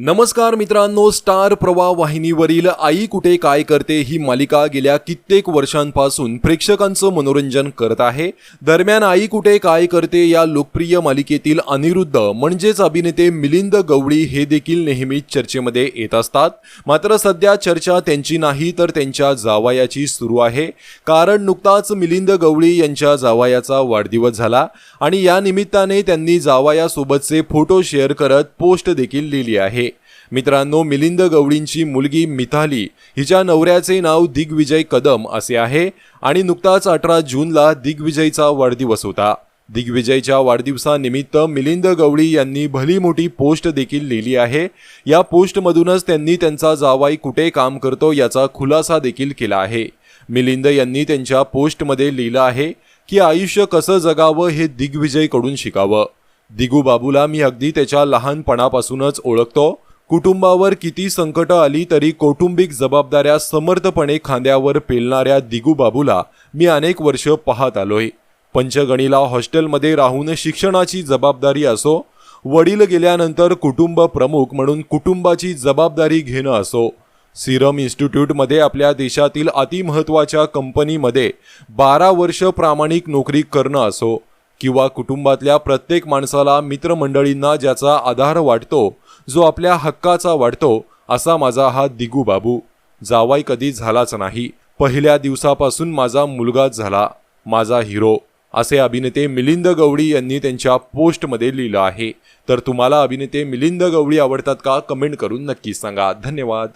नमस्कार मित्रांनो स्टार प्रवाह वाहिनीवरील आई कुठे काय करते ही मालिका गेल्या कित्येक वर्षांपासून प्रेक्षकांचं मनोरंजन करत आहे. दरम्यान आई कुठे काय करते या लोकप्रिय मालिकेतील अनिरुद्ध म्हणजेच अभिनेते मिलिंद गवळी हे देखील नेहमीच चर्चेमध्ये येत असतात. मात्र सध्या चर्चा त्यांची नाही तर त्यांच्या जावायाची सुरू आहे. कारण नुकताच मिलिंद गवळी यांच्या जावायाचा वाढदिवस झाला आणि या निमित्ताने त्यांनी जावायासोबतचे फोटो शेअर करत पोस्ट देखील लिहिली आहे. आहे मित्रांनो मिलिंद गवळींची मुलगी मिथाली हिच्या नवऱ्याचे नाव दिग्विजय कदम असे आहे आणि नुकताच अठरा जूनला दिग्विजयचा वाढदिवस होता. दिग्विजयच्या वाढदिवसानिमित्त मिलिंद गवळी यांनी भली मोठी पोस्ट देखील लिहिली आहे. या पोस्टमधूनच त्यांनी त्यांचा जावाई कुठे काम करतो याचा खुलासा देखील केला आहे. मिलिंद यांनी त्यांच्या पोस्टमध्ये लिहिलं आहे की आयुष्य कसं जगावं हे दिग्विजयकडून शिकावं. दिगू बाबूला मी अगदी त्याच्या लहानपणापासूनच ओळखतो. कुटुंबावर किती संकट आली तरी कौटुंबिक जबाबदाऱ्या समर्थपणे खांद्यावर पेलणाऱ्या दिगू बाबूला मी अनेक वर्ष पाहत आलोय. पंचगणीला हॉस्टेलमध्ये राहून शिक्षणाची जबाबदारी असो वडील गेल्यानंतर कुटुंब प्रमुख म्हणून कुटुंबाची जबाबदारी घेणं असो सिरम इन्स्टिट्यूटमध्ये आपल्या देशातील अतिमहत्वाच्या कंपनीमध्ये बारा वर्ष प्रामाणिक नोकरी करणं असो किंवा कुटुंबातल्या प्रत्येक माणसाला मित्रमंडळींना ज्याचा आधार वाटतो जो आपल्या हक्काचा वाटतो असा माझा हा दिगू बाबू. जावाई कधी झालाच नाही. पहिल्या दिवसापासून माझा मुलगाच झाला माझा हिरो असे अभिनेते मिलिंद गवळी यांनी त्यांच्या पोस्टमध्ये लिहिलं आहे. तर तुम्हाला अभिनेते मिलिंद गवळी आवडतात का? कमेंट करून नक्की सांगा. धन्यवाद.